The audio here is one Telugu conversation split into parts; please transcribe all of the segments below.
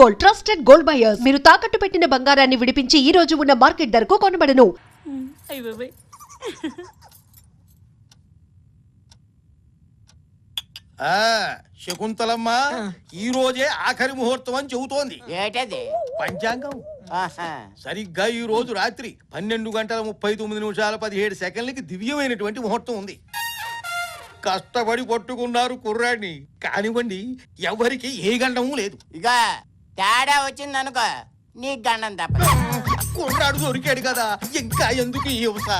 గోల్డ్ ట్రస్టెడ్ గోల్డ్ బయర్స్ మీరు తాకట్టు పెట్టిన బంగారాన్ని విడిపించి ఈ రోజు ఉన్న మార్కెట్ ధరకు కొనబడను. అయ్య బాబాయ్. ఆ శకుంతలమ్మ ఈ రోజే ఆఖరి ముహూర్తం అని చెబుతోంది. ఏటది? పంచాంగం. ఆహా. సరిగ్గా ఈ రోజు రాత్రి పన్నెండు గంటల ముప్పై తొమ్మిది నిమిషాల పదిహేడు సెకండ్లకి దివ్యమైనటువంటి ముహూర్తం ఉంది. కష్టపడి పట్టుకున్నారు కుర్రాడిని. కానివ్వండి ఎవరికి ఏ గండము లేదు. ఇక తేడా వచ్చింది అనుకో నీ గండం తప్ప. కుర్రాడు దొరికాడు కదా ఇంకా ఎందుకు ఈ యువత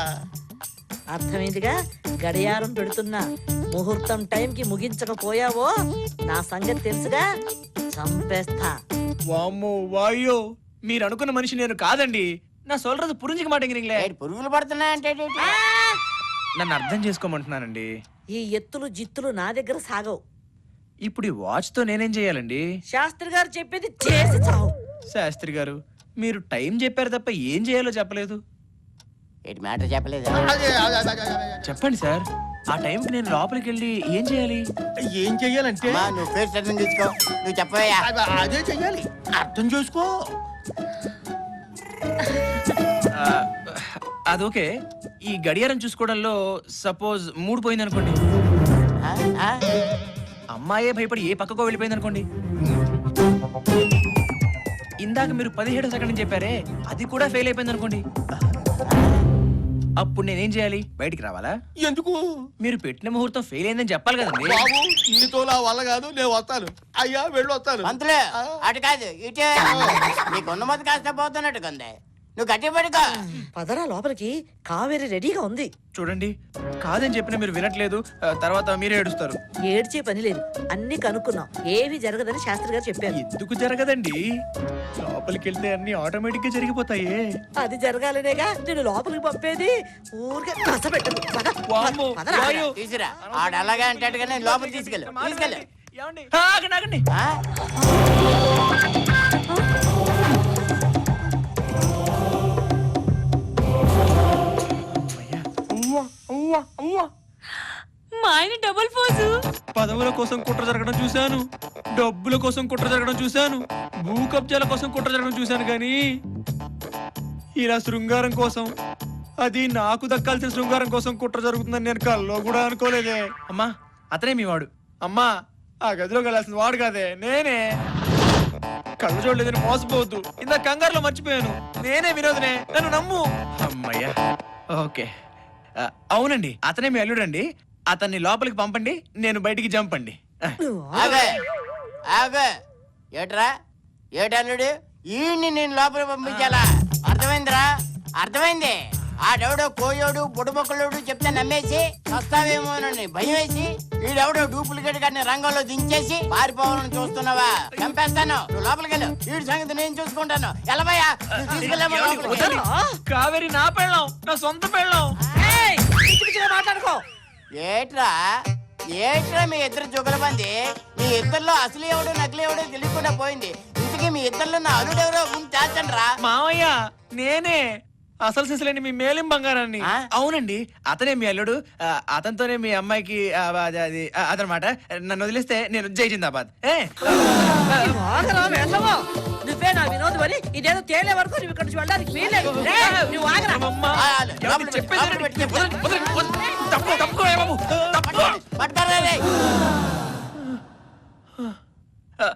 అర్థమైందిగా? గడియారం పెడుతున్నా ముహూర్తం టైంకి ముగించకపోయావో నా సంగతి తెలుసుగా? చంపేస్తా. వామ్మో వాయో మీరు అనుకున్న మనిషి నేను కాదండి. నా సొల్றது పురింజిక మాటేంగిరింగ్లే ఏడు పురుగులు పడుతున్నాయంటే నన్ను అర్థం చేసుకోమంటున్నానండి. ఈ ఎత్తులు జిత్తులు నా దగ్గర సాగవు. ఇప్పుడు ఈ వాచ్తో నేనేం చేయాలండి? శాస్త్రి గారు చెప్పేది చేసి చావు శాస్త్రి గారు మీరు టైం చెప్పారు తప్ప ఏం చేయాలో చెప్పలేదు. ఏటి మ్యాటర్ చెప్పలేదు. చెప్పండి సార్ ఆ టైంకి నేను లోపలికి వెళ్ళి ఏం చేయాలి? ఏం చెయ్యాలంటే? నువ్వు ఫేస్ అర్థం తీసుకో నువ్వు చెప్పవయ్యా. అదే- చెయ్యాలి. అర్థం చేసుకో. ఆ, అదోకే ఈ గడియారం చూసుకోవడంలో సపోజ్ మూడు పోయింది అనుకోండి ఆ? ఆ? అమ్మాయే భయపడి ఏ పక్కకో వెళ్ళిపోయింది అనుకోండి ఇందాక మీరు పదిహేడు సెకండ్ చెప్పారే అది కూడా ఫెయిల్ అయిపోయింది అనుకోండి అప్పుడు నేనేం చేయాలి? బయటికి రావాలా? ఎందుకు? మీరు పెట్టిన ముహూర్తం ఫెయిల్ అయిందని చెప్పాలి కదండి. బాబు నీతో నా వల్ల కాదు నేను వస్తాను. అయ్యా వెళ్ళి వస్తాను పంతులు అటు కాదు ఇటే. నీకు ఉన్నమతి కాస్త పోతున్నట్టుకుంది. నువ్వు గట్టి పడుకో పదరా లోపలికి కావేరి రెడీగా ఉంది. చూడండి కాదని చెప్పినా మీరు వినట్లేదు ఆ, తర్వాత మీరే ఏడుస్తారు. ఏడ్చే పని లేదు అన్ని కనుక్కున్నాం. ఏవి జరగదని శాస్త్రి గారు చెప్పారు. ఎందుకు జరగదండి? లోపలికి వెళ్తే అన్ని ఆటోమేటిక్గా జరిగిపోతాయే. అది జరగాలనేగా నేను లోపలికి పంపేది ఊరికే కసపెట్టదు పద, వామ్మో, పదరా. వాయు. తీసురా ఆడు అలాగే అంటాడుగానే లోపల తీసుకెళ్ళు తీసుకెళ్ళు. ఏమండి? ఆ, ఆగండి ఆగండి. ఆ? అవ్వా, అవ్వా. మా ఆయన డబుల్ ఫోజు. పదవుల కోసం కుట్ర జరగడం చూశాను. డబ్బుల కోసం కుట్ర జరగడం చూశాను. భూ కబ్జాల కోసం కుట్ర జరగడం చూశాను కానీ ఇలా శృంగారం కోసం అది నాకు దక్కాల్సిన శృంగారం కోసం కుట్ర జరుగుతుందని నేను కల్లో కూడా అనుకోలేదే. అమ్మా అతనే మీ వాడు. అమ్మా ఆ గదిలోకి వెళ్ళాల్సిన వాడు కాదే నేనే. కళ్ళు చూడలేదని మోసపోవద్దు. ఇంత కంగారులో మర్చిపోయాను. నేనే వినోదనే. నన్ను నమ్ము. అమ్మయ్యా. ఓకే. ఆ, అవునండి. అతనే మీ అల్లుడండి. అతన్ని లోపలికి పంపండి నేను బయటికి జంపండి ఆగు ఆగు ఏట్రా? ఏటల్లుడు ఈయన్ని నేను లోపల పంపించాలా? అర్థమైందిరా? అర్థమైంది. ఆడెవడో కోయోడు బుడబొక్కలోడు చెప్తే నమ్మేసి వస్తావేమోనని భయం వేసి వీడెవడో డూప్లికేట్ గారిని రంగంలో దించేసి పారిపోవాలని చూస్తున్నావా? చంపేస్తాను. నువ్వు లోపలికి వెళ్ళు. వీడి సంగతి నేను చూసుకుంటాను. నువ్వు తీసుకెళ్ళమో లోపలికి. వదలు. కావేరి నా పెళ్ళం నా సొంత పెళ్ళం. పిచ్చి పిచ్చిగా మాట్లాడుకో. ఏట్రా? ఏట్రా మీ ఇద్దరు జుగలబంది మీ ఇద్దరిలో అసలు ఎవడు నకిలీ ఎవడో తెలియకుండా పోయింది. ఇంతకీ మీ ఇద్దరిలో నా అల్లుడెవరో ముందు తేల్చండి రా మావయ్య నేనే. అసలు సిసలేని మీ మేలిం బంగారాన్ని. ఆ? అవునండి. అతనే మీ అల్లుడు. ఆ, అతనితోనే మీ అమ్మాయికి ఆ, అది అదనమాట. నన్ను వదిలేస్తే నేను జై జిందాబాద్. ఏ? నువ్వు ఆగరా వెళ్ళవా నువ్వే నా వినోదం అని ఇదేదో తేలే వరకు నువ్వు ఇక్కడ నుంచి వెళ్ళడానికి నువ్వు ఆగరా. అమ్మమ్మ. ఆ, ఏమండి, లోపలికి పెట్టు, చెప్పేది లోపలికి పెట్టు, వినండి. వదలండి, వదలండి, వదలండి. తప్పుకో, తప్పుకో, ఏ బాబు, తప్పుకో. పట్టుకోరా రే. ఆ,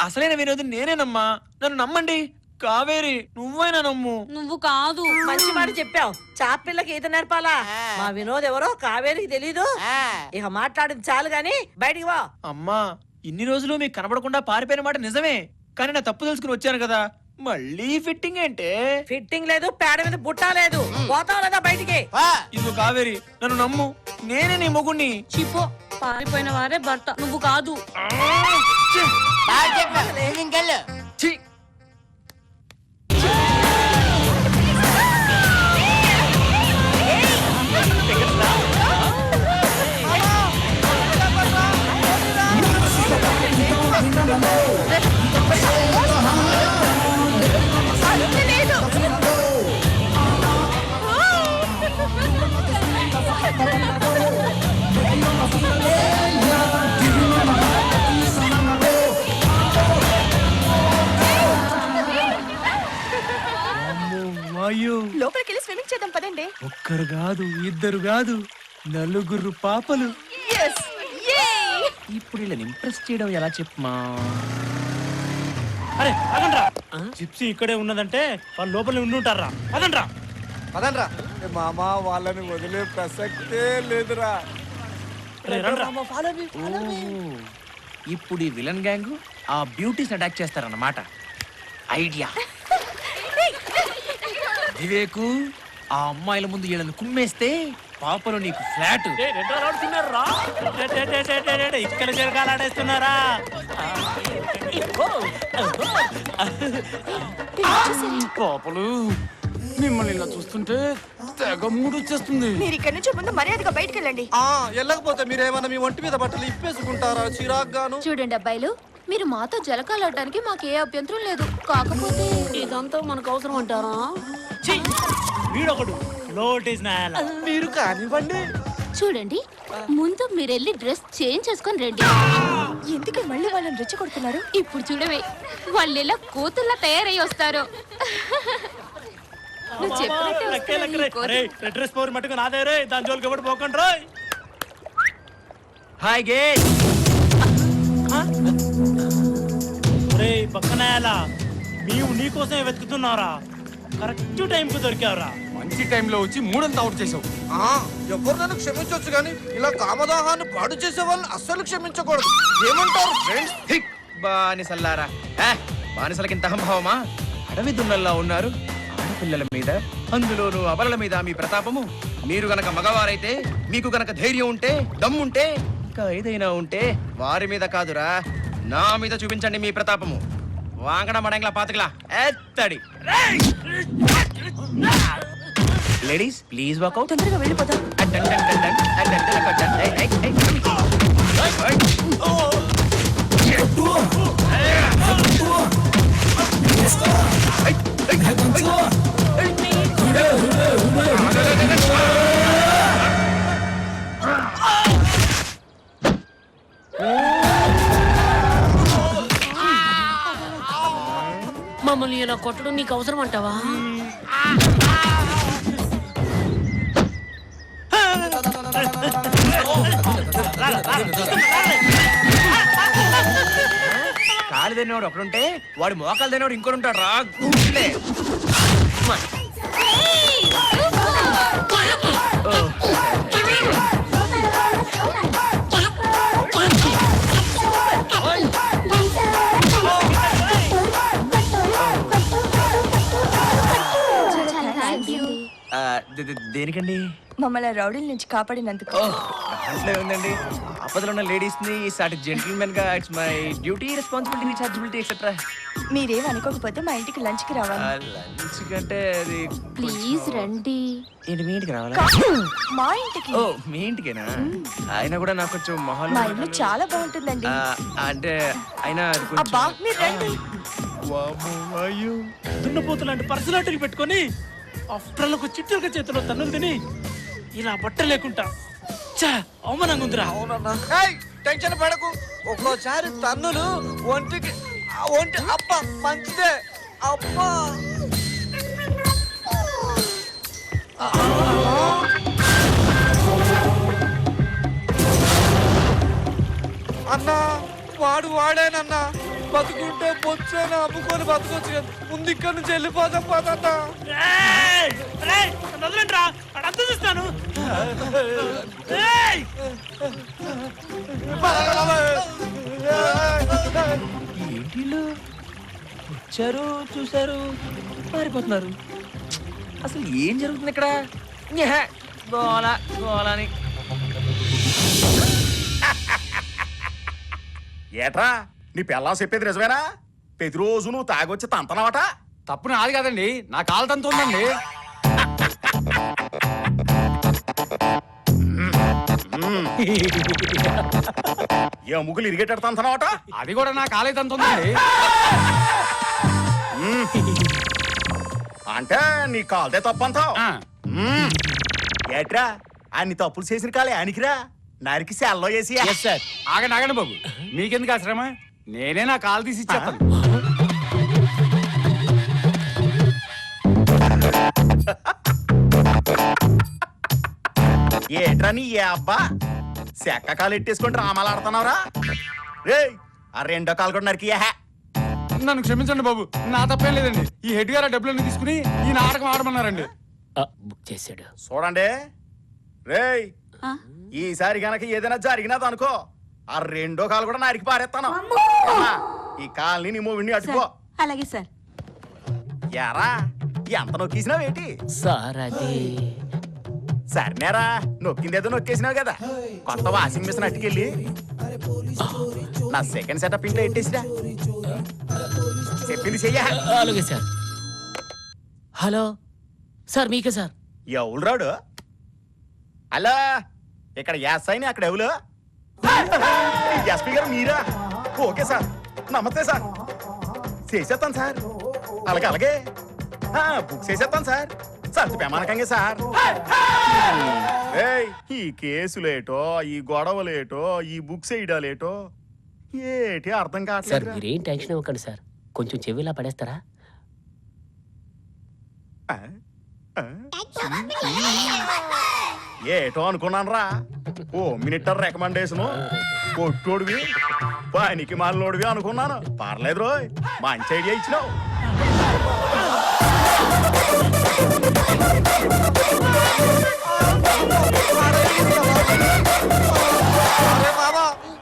అసలైన వినోదం నేనేనమ్మా. నన్ను నమ్మండి. కావేరి నువ్వైనా నమ్ము. నువ్వు కాదు. మంచి మాట చెప్పావు. చాపిల్లకి ఈత నేర్పాలా? ఆ. మా వినోద్ ఎవరో కావేరికి తెలీదు. ఆ, ఇక మాట్లాడింది చాలు గాని బయటికి వా అమ్మా ఇన్ని రోజులు మీకు కనబడకుండా పారిపోయిన మాట నిజమే. కానీ నా తప్పు తెలుసుకుని వచ్చాను కదా. మళ్ళీ ఫిట్టింగ్ ఏంటే? ఫిట్టింగ్ లేదు పేడ మీద బుట్ట లేదు. పోతావు లేదా బయటికి? పా. ఇదిగో కావేరి నన్ను నమ్ము. నేనే నీ మొగుణ్ణి. చిపో పారిపోయిన వారే భర్త. నువ్వు కాదు. లోపలికి వెళ్ళి స్విమ్మింగ్ చేద్దాం పదండి. ఒక్కరు కాదు ఇద్దరు కాదు నలుగురు పాపలు. ఎస్ ఇప్పుడు వీళ్ళని ఇంప్రెస్ చేయడం ఎలా చెప్పమా? అరే అదండ్రా జిప్సీ ఇక్కడే ఉన్నదంటే వాళ్ళు లోపల ఉండి ఉంటారా అదండ్రా పదండ్రా. ఏ మామ వాళ్ళని వదిలే ప్రసక్తే లేదురా. ఇప్పుడు ఈ విలన్ గ్యాంగ్ ఆ బ్యూటీస్ అటాక్ చేస్తారన్నమాట. ఐడియా వివేకు ఆ అమ్మాయిల ముందు వీళ్ళని కుమ్మేస్తే పాపలు నీకు ఫ్లాట్. ఇక్కడ జరగాలాడేస్తున్నారా పాపలు మిమ్మల్ని ఇలా చూస్తుంటే తెగ మూడు వచ్చేస్తుంది మీరు ఇక్కడి నుంచి ముందు మర్యాదగా బయటికి వెళ్ళండి. ఆ వెళ్ళకపోతే మీరేమన్నా మీ ఒంటి మీద బట్టలు ఇప్పేసుకుంటారా చిరాక్ గాను చూడండి అబ్బాయిలు మీరు మాతో జలకాలాడడానికి మాకు ఏ అభ్యంతరం లేదు. కాకపోతే ఇదంతా మనకు అవసరం అంటారా? వీడొకడు. నాయాల మీరు కానివ్వండి. చూడండి ముందు మీరు వెళ్ళి డ్రెస్ చేంజ్ చేసుకొని రండి. ఎందుకు మళ్ళీ వాళ్ళని రెచ్చగొడుతున్నారు? ఇప్పుడు చూడవే వాళ్ళు ఎలా కూతుర్లా తయారై వస్తారు. నువ్వు చెప్పినట్టే వస్తారు. డ్రెస్ పవర్ మట్టుకు నాదే రే దాని జోలికి ఎవరు పోకండి రోయ్ హాయ్ గే రే పక్కన మేము నీకోసమే వెతుకుతున్నారా? కరెక్ట్ టైంకి దొరికావురా. మంచి టైంలో వచ్చి మూడంతా అవుట్ చేసావు. ఆ ఎవరినైనా క్షమించొచ్చు కానీ ఇలా కామదాహాన్ని పాడు చేసే వాళ్ళని అస్సలు క్షమించకూడదు. ఏమంటారు ఫ్రెండ్స్ హిక్ బానిసల్లారా. ఏ, బానిసలకి ఇంత అహంభావమా? అడవి దున్నల్లా ఉన్నారు. ఆడపిల్లల మీద అందులోను అబలల మీద మీ ప్రతాపము. మీరు గనక మగవారైతే మీకు గనక ధైర్యం ఉంటే దమ్ముంటే ఇంకా ఏదైనా ఉంటే వారి మీద కాదురా. నా మీద చూపించండి మీ ప్రతాపము. వాంగడ మడంగ్లా పాతకలా. ఎత్తడి. లేడీస్ ప్లీజ్ వాకౌట్ తొందరగా వెళ్ళిపోదాం మమ్మల్ని ఇలా కొట్టడం నీకు అవసరం అంటావా? కాలు తినేవాడు ఒకడుంటే వాడు మోకాలు తినేవాడు ఇంకోటి ఉంటాడు రా దేనికండి? మమ్మల్ని రౌడీల నుంచి కాపాడినందుకు. దాంట్లో ఉందండి. ఆపదలో ఉన్న లేడీస్ని సాటి జెంటిల్మెన్గా it's my duty responsibility rechargeability etcetera మీరేం అనుకోకపోతే మా ఇంటికి లంచ్కి రావాలి లంచ్ కంటే అది ప్లీజ్ రండి. ఏంటి మీ ఇంటికి రావాలా? మా ఇంటికి. ఓ మీ ఇంటికేనా? ఆయన కూడా నాకు కొంచెం మొహాలు మా ఇల్లు చాలా బాగుంటుందండి. అంటే అయినా అది కొంచెం అబ్బా మీరు రండి. వామ్మో, అయ్యో. దున్నపోతు లాంటి పర్సనాలిటీని పెట్టుకొని అప్రలకు చిట్టుక చేతిలో తన్నులు తిని ఇలా బట్ట లేకుండా చా అవమానంగా ఉందిరా. ఏయ్, టెన్షన్ పడకు. ఒక్కోసారి తన్నులు ఒంటికి ఆ ఒంటి అప్ప మంచిదే. అబ్బా. అన్నా వాడు వాడేనన్నా. బతుకుంటే బొచ్చేనా అమ్ముకొని బతకొచ్చు కదా. ముందు ఇక్కడి నుంచి వెళ్ళిపోదాం వదలండిరా. వాడు అంతా చూస్తాను? వచ్చారు చూశారు పారిపోతున్నారు. అసలు ఏం జరుగుతుంది ఇక్కడ? గోల గోల అని ఏట్రా నీ పెళ్ళాం చెప్పేది నిజమేనా? ప్రతిరోజు నువ్వు తాగొచ్చి తంతనవట? తప్పు నాది కదండి. నా కాలు తంతు ఉందండి ఏ ముగ్గులు ఇరిగేటట్టు తంతనవట? అది కూడా నా కాలే తంతు ఉందండి అంటే నీ కాల్దే తప్పంతావు. ఏట్రా? అన్ని తప్పులు చేసిన కాలే ఆనికిరా నరికి సెల్లో వేసి ఆగండి ఆగండి బాబు. మీకెందుకు ఆశ్రమ? నేనే నా కాలు తీసి ఇచ్చేస్తాను. ఏంట్రా నీ ఏ అబ్బా? చెక్క కాలు ఎట్టేసుకొని డ్రామాలు ఆడుతున్నావురా? రేయ్ ఆ రెండో కాలు కూడా నరికి నన్ను క్షమించండి బాబు నా తప్పేం లేదండి. ఈ హెడ్ గారు ఆ డబ్బులన్నీ తీసుకుని ఈ నాటకం ఆడమన్నారండి. బుక్ చేశాడు. చూడండి. రేయ్ ఈసారి గనక ఏదైనా జరిగినది అనుకో ఆ రెండో కాలు కూడా నరికి పారేస్తాను. ఈ కాల్ని నీ మూవిని అట్టుకో అలాగే సార్. యారా ఎంత నొక్కేసినావేటి సార్ అది. సరేనేరా నొక్కిందేదో నొక్కేసినావు కదా. కొత్త వాషింగ్ మిషన్ అట్టుకెళ్ళి నా సెకండ్ సెటప్ ఇంట్లో ఎట్టేసిరా? చెప్పింది చెయ్య. అలాగే సార్. హలో సార్ మీకే సార్. ఎవరు రాడు? అలా ఇక్కడ ఎస్ అయిన అక్కడ ఎవరు ఎస్పీ గారు మీరా? Okay sir. నమస్తే సార్. చేసేస్తాను సార్. అలాగే అలాగే. ఆ, బుక్ చేసేస్తాను సార్. సర్ది ప్రమాణకంగా సార్ ఏయ్, ఈ కేసులేటో ఈ గొడవలేటో ఈ బుక్స్ వేయడాలేటో ఏటి అర్థం సార్ కావట్లేదు మీరేం టెన్షన్ ఇవ్వకండి సార్. కొంచెం చెవిలా పడేస్తారా? ఏటో అనుకున్నాను రా ఓ మినిటర్ రికమెండేషన్ కొట్టోడివి పనికి మాలోడివి అనుకున్నాను. పర్లేదు రోయ్ మంచి ఐడియా ఇచ్చినావు.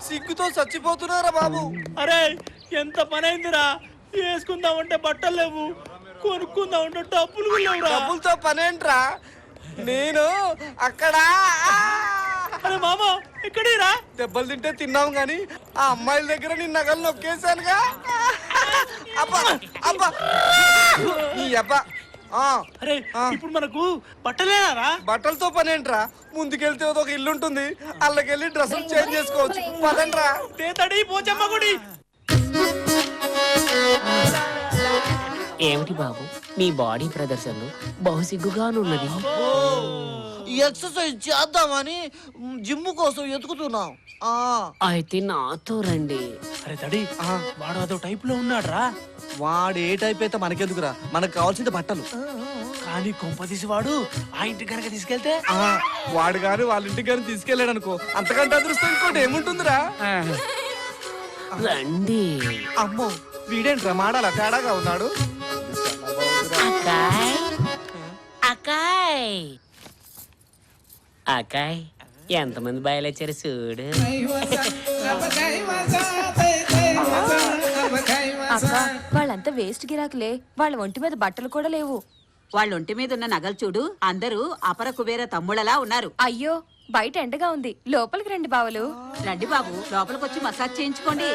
సిగ్గుతో చచ్చిపోతున్నారా బాబు? అరే ఎంత పని అయిందిరా వేసుకుందామంటే బట్టలు లేవు కొనుక్కుందామంటే డబ్బులు కూడా లేవురా. డబ్బులతో పనేంట్రా? నేను అక్కడ అరే మామ ఎక్కడీరా? దెబ్బలు తింటే తిన్నాం గాని ఆ అమ్మాయిల దగ్గర నీ నగలు నొక్కేశానుగా. అబ్బా అబ్బా. ఈ అబ్బా ఆ, అరే. ఇప్పుడు మనకు బట్టలేనారా? బట్టలతో పనేంట్రా? ముందుకెళ్తే ఒక ఇల్లు ఉంటుంది. అల్లకెళ్ళి డ్రెస్సులు చేంజ్ చేసుకోవచ్చు. పదండ్రా. తేతడి పోచమ్మ గుడి. ఏమిటి బాబు? మీ బాడీ ప్రదర్శనలు బహుసిగ్గుగానున్నది ఎక్సర్సైజ్ చేద్దామని జిమ్ కోసం ఎతుకుతున్నాం ఆ. అయితే నాతో రండి. అరే తడి వాడు అదో టైప్లో ఉన్నాడ్రా. వాడు ఏ టైప్ అయితే మనకెందుకురా? మనకు కావాల్సింది బట్టలు. కానీ కొంపదీసి వాడు ఆ ఇంటి కనుక తీసుకెళ్తే? ఆ, వాడు గాని వాళ్ళ ఇంటికి కానీ తీసుకెళ్ళాడు అనుకో అంతకంటే అదృష్టం ఇంకోటి ఏముంటుందిరా? రండి. అమ్మో వీడేంట్రా మాడాల తేడాగా ఉన్నాడు? అకాయ్ అకాయ్ అకాయ్ ఎంతమంది బయలుచ్చారు చూడు. అక్క వాళ్ళంతా వేస్ట్ గిరాకులే. వాళ్ళ ఒంటి మీద బట్టలు కూడా లేవు. వాళ్ళ ఒంటి మీద ఉన్న నగలు చూడు అందరూ అపర కుబేర తమ్ముళ్ళలా ఉన్నారు. అయ్యో బయట ఎండగా ఉంది. లోపలికి రండి బావలు. రండి బాబు లోపలికొచ్చి మసాజ్ చేయించుకోండి.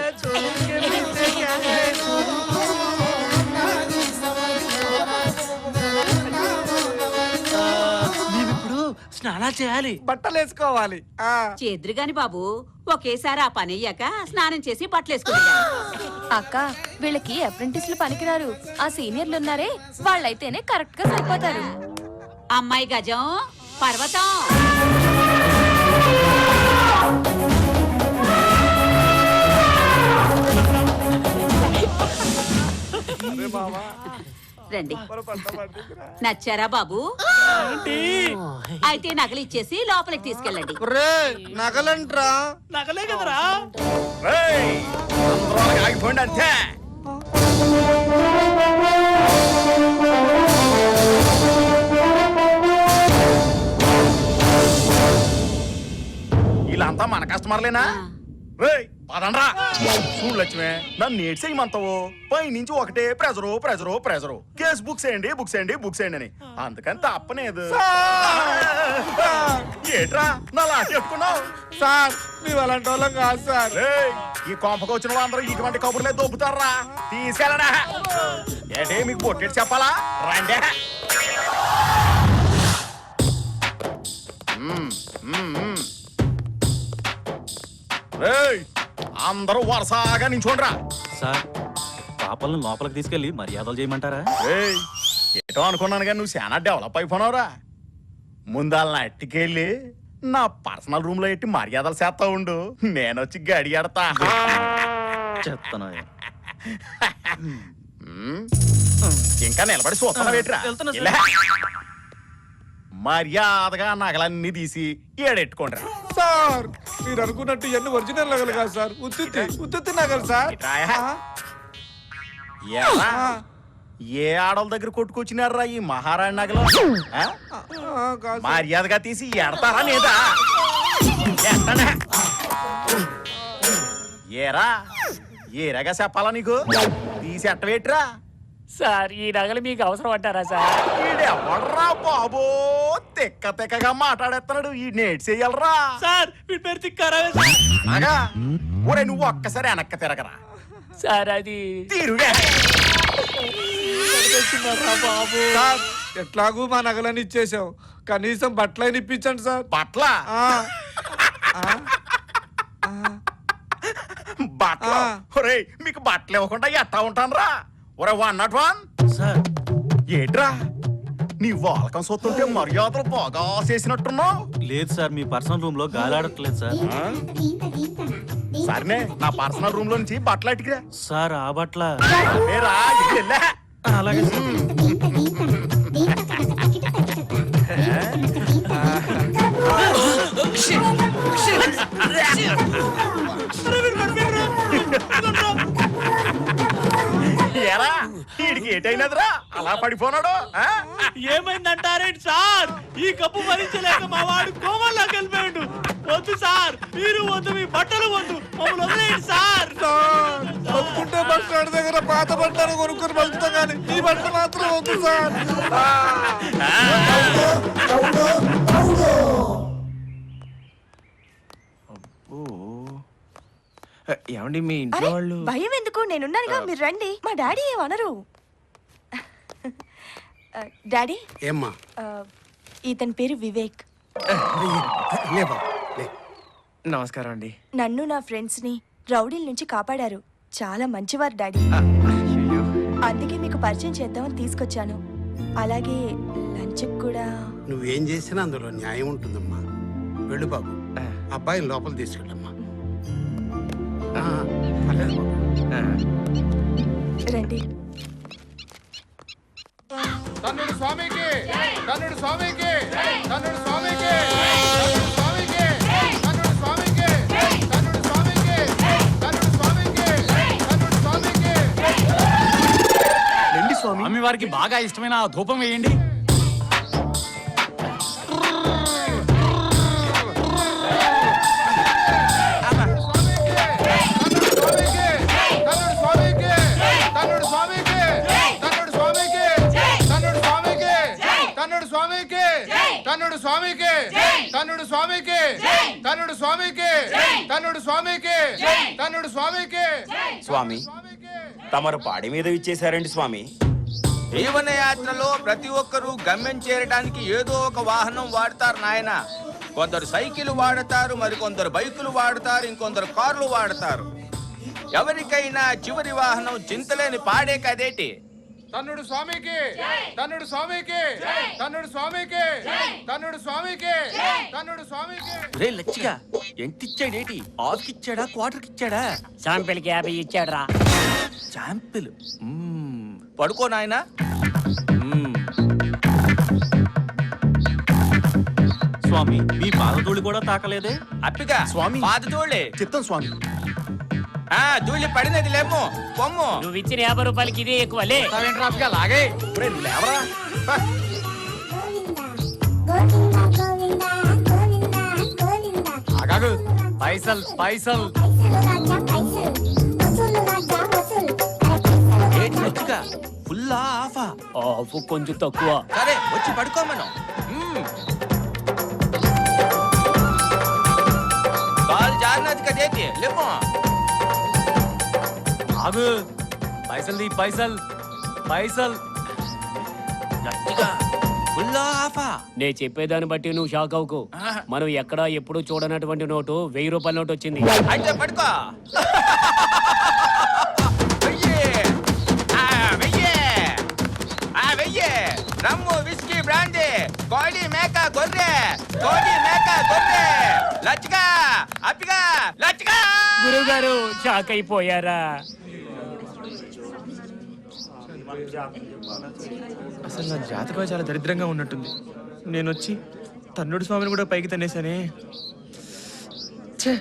స్నానాలు చేయాలి. బట్టలు వేసుకోవాలి ఆ. చేద్దురు గాని బాబు ఒకేసారి ఆ పని అయ్యాక స్నానం చేసి బట్టలేసుకుంటా అక్క వీళ్ళకి అప్రెంటిస్లు పనికిరారు. ఆ సీనియర్లు ఉన్నారే వాళ్ళైతేనే కరెక్ట్గా సరిపోతారు. అమ్మాయి గజం పర్వతం. రండి. నచ్చారా బాబు? అయితే నగలు ఇచ్చేసి లోపలికి తీసుకెళ్ళండి. నగలంట్రా. నగలే కదరా? ఆగిపోండి అంతే. వీళ్ళంతా మన కస్టమర్లేనా? రేయ్ పదండ్రా. చూడు లక్ష్మి నన్ను ఏడ్సేయమంతావు పై నుంచి ఒకటే pressure pressure pressure case books చేయండి బుక్స్ చేయండి బుక్స్ చేయండి అని. అందుకని తప్పలేదు ఏట్రా నా లాంటి ఎక్కున్నావు సార్ మేము అలాంటి వాళ్ళం కాదు సార్. ఈ కొంపకు వచ్చిన వాళ్ళందరూ ఇటువంటి కబుర్లే దొబ్బుతారా? తీసుకెళ్ళడా ఏంటి మీకు పొట్టేటి చెప్పాలా? రండి. ఏయ్, అందరూ వరుసగా నించోండ్రా. సార్ పాపలను లోపలికి తీసుకెళ్ళి మర్యాదలు చేయమంటారా? ఏయ్ ఏటో అనుకున్నాను కానీ నువ్వు చాలా డెవలప్ అయిపోయినావురా ముందాల అట్టికెళ్ళి నా పర్సనల్ రూమ్లో ఎట్టి మర్యాదలు చేస్తా ఉండు. నేను వచ్చి గడి ఆడతా. చెత్తను. ఇంకా నిలబడి చూస్తున్నా వెళ్తున్నా సార్. మర్యాదగా నగలన్నీ తీసి ఏడెట్టుకోండి సార్ మీరు అనుకున్నట్టు ఇవన్నీ ఒరిజినల్ నగలు కాదు సార్. ఉత్తుత్తి ఉత్తుత్తి నగలు సార్? ఆ, ఏ ఆడోళ్ళ దగ్గర కొట్టుకొచ్చినారా ఈ మహారాణి నగలు. మర్యాదగా తీసి ఎడతారా లేదా? ఏరా? ఏరాగా చెప్పాలా నీకు? తీసి ఎట్టవేట్రా? సార్ ఈ నగలు మీకు అవసరం అంటారా సార్? ఈడెవడ్రా బాబో? తెక్క తెక్కగా మాట్లాడేస్తున్నాడు ఈ నేట్ చెయ్యాలరా? సార్ వీడి పేరు తిక్కారావే సార్ అగా ఒరే నువ్వు ఒక్కసారి వెనక్కి తిరగరా. సార్ అది తీరుడే సార్ ఎట్లాగూ మా నగలని ఇచ్చేసాం. కనీసం బట్టలైన ఇప్పించండి సార్. బట్ల? ఆ. బట్ల? ఆ. ఒరే మీకు బట్టలు ఇవ్వకుండా ఎట్టా ఉంటానరా? ఒరే వన్ నాట్ వన్ సార్ ఏట్రా నీ వాలకం సొత్తుంటే మర్యాదలు బాగా చేసినట్టున్నావు లేదు సార్ మీ పర్సనల్ రూమ్లో గాలి ఆడట్లేదు సార్ సరేనే నా పర్సనల్ రూమ్లో నుంచి బట్టలు అట్టుకురా సార్ ఆ బట్ల. అలాగే సార్ ఏటైనదిరా అలా పడిపోనాడు ఆ? ఏమైందంటారేంటి సార్? ఈ కప్పు భరించలేక మా వాడు కోమల్లోకి వెళ్ళిపోయాడు. వద్దు సార్ మీరు వద్దు మీ బట్టలు వద్దు మమ్మల్ని వదిలేయండి సార్. ఒప్పుకుంటే బస్ స్టాండ్ దగ్గర పాత బట్టలు కొనుక్కొని బతుకుతాం కానీ ఈ బట్ట మాత్రం వద్దు సార్. ఏమండి మీ ఇంట్లో వాళ్ళు? భయం ఎందుకు? నేనున్నానుగా మీరు రండి. మా డాడీ ఏమనరు. డాడీ ఏమ్మా? ఆ, ఇతని పేరు వివేక్. లే బాబు లే. నమస్కారం అండి. నన్ను నా ఫ్రెండ్స్ని రౌడీల నుంచి కాపాడారు. చాలా మంచివారు డాడీ. అందుకే మీకు పరిచయం చేద్దామని తీసుకొచ్చాను. అలాగే లంచ్ కూడా. నువ్వేం చేసినా అందులో న్యాయం ఉంటుందమ్మా. వెళ్ళు బాబు. అబ్బాయిని లోపల తీసుకెళ్ళమ్మా. ఆ, పర్లేదు బాబు. ఆ, రండి. తన్నుడు స్వామికి. తన్నుడు స్వామికి. తన్నుడు స్వామికి. తన్నుడు స్వామికి. తన్నుడు స్వామికి. తన్నుడు స్వామికి. తన్నుడు స్వామికి. తన్నుడు స్వామికి. స్వామి. వారికి బాగా ఇష్టమైన ఆ ధూపం వేయండి. స్వామికి. తన్నుడు స్వామికి. తన్నుడు స్వామికి. తన్నుడు స్వామికి. తన్నుడు స్వామికి. స్వామి తమరు పాడి మీద ఇచ్చేశారండి స్వామి. జీవన యాత్రలో ప్రతి ఒక్కరూ గమ్యం చేరడానికి ఏదో ఒక వాహనం వాడతారు నాయన. కొందరు సైకిల్ వాడతారు మరికొందరు బైకులు వాడతారు ఇంకొందరు కార్లు వాడతారు. ఎవరికైనా చివరి వాహనం చింతలేని పాడే కదేటి? తన్నుడు స్వామికి. తన్నుడు స్వామికి. తన్నుడు స్వామికి. తన్నుడు స్వామికి. తన్నుడు స్వామికి. రే లచ్చిగా ఎంతిచ్చాడేటి? హాఫ్ ఇచ్చాడా క్వార్టర్ ఇచ్చాడా? శాంపిల్కి యాభై ఇచ్చాడు రా శాంపిల్. పడుకో నాయనా. స్వామి మీ పాదతోడి కూడా తాకలేదే? అప్పిగా స్వామి. పాత తోళ్ళే చిత్తం స్వామి. ఆ ధూళి పడినది లేము కొమ్ము నువ్వు ఇచ్చిన యాభై రూపాయలకి ఇదే ఎక్కువ లే. లాగే ఒరేయ్, నువ్వు లేవరా. హ. ఆగాగు. పైసల్ పైసల్. ఏంటి లచ్చిగా ఫుల్లా ఆఫా. ఆఫ్ కొంచెం తక్కువ. సరే వచ్చి పడుకో మనం. మ్మ్. కాలు జారినది కదేటి? లేము ఆగు పైసలు తీ పైసలు. పైసలు. గట్టిగా. ఆఫా. నేను చెప్పేదాన్ని బట్టి నువ్వు షాక్ అవ్వకు. ఆహా. మనం ఎక్కడా ఎప్పుడు చూడనటువంటి నోటు వెయ్యి రూపాయల నోటు వచ్చింది. అయితే పడుకో. రమ్ము విస్కీ కోడి మేక గొర్రె. కోడి మేక గొర్రె. లచ్చిగా అప్పిగా లచ్చిగా. గురువు గారు షాక్ అయిపోయారా? అసలు నా జాతకం చాలా దరిద్రంగా ఉన్నట్టుంది. నేను వచ్చి తన్నుడు స్వామిని కూడా పైకి తన్నేశానే. ఛే!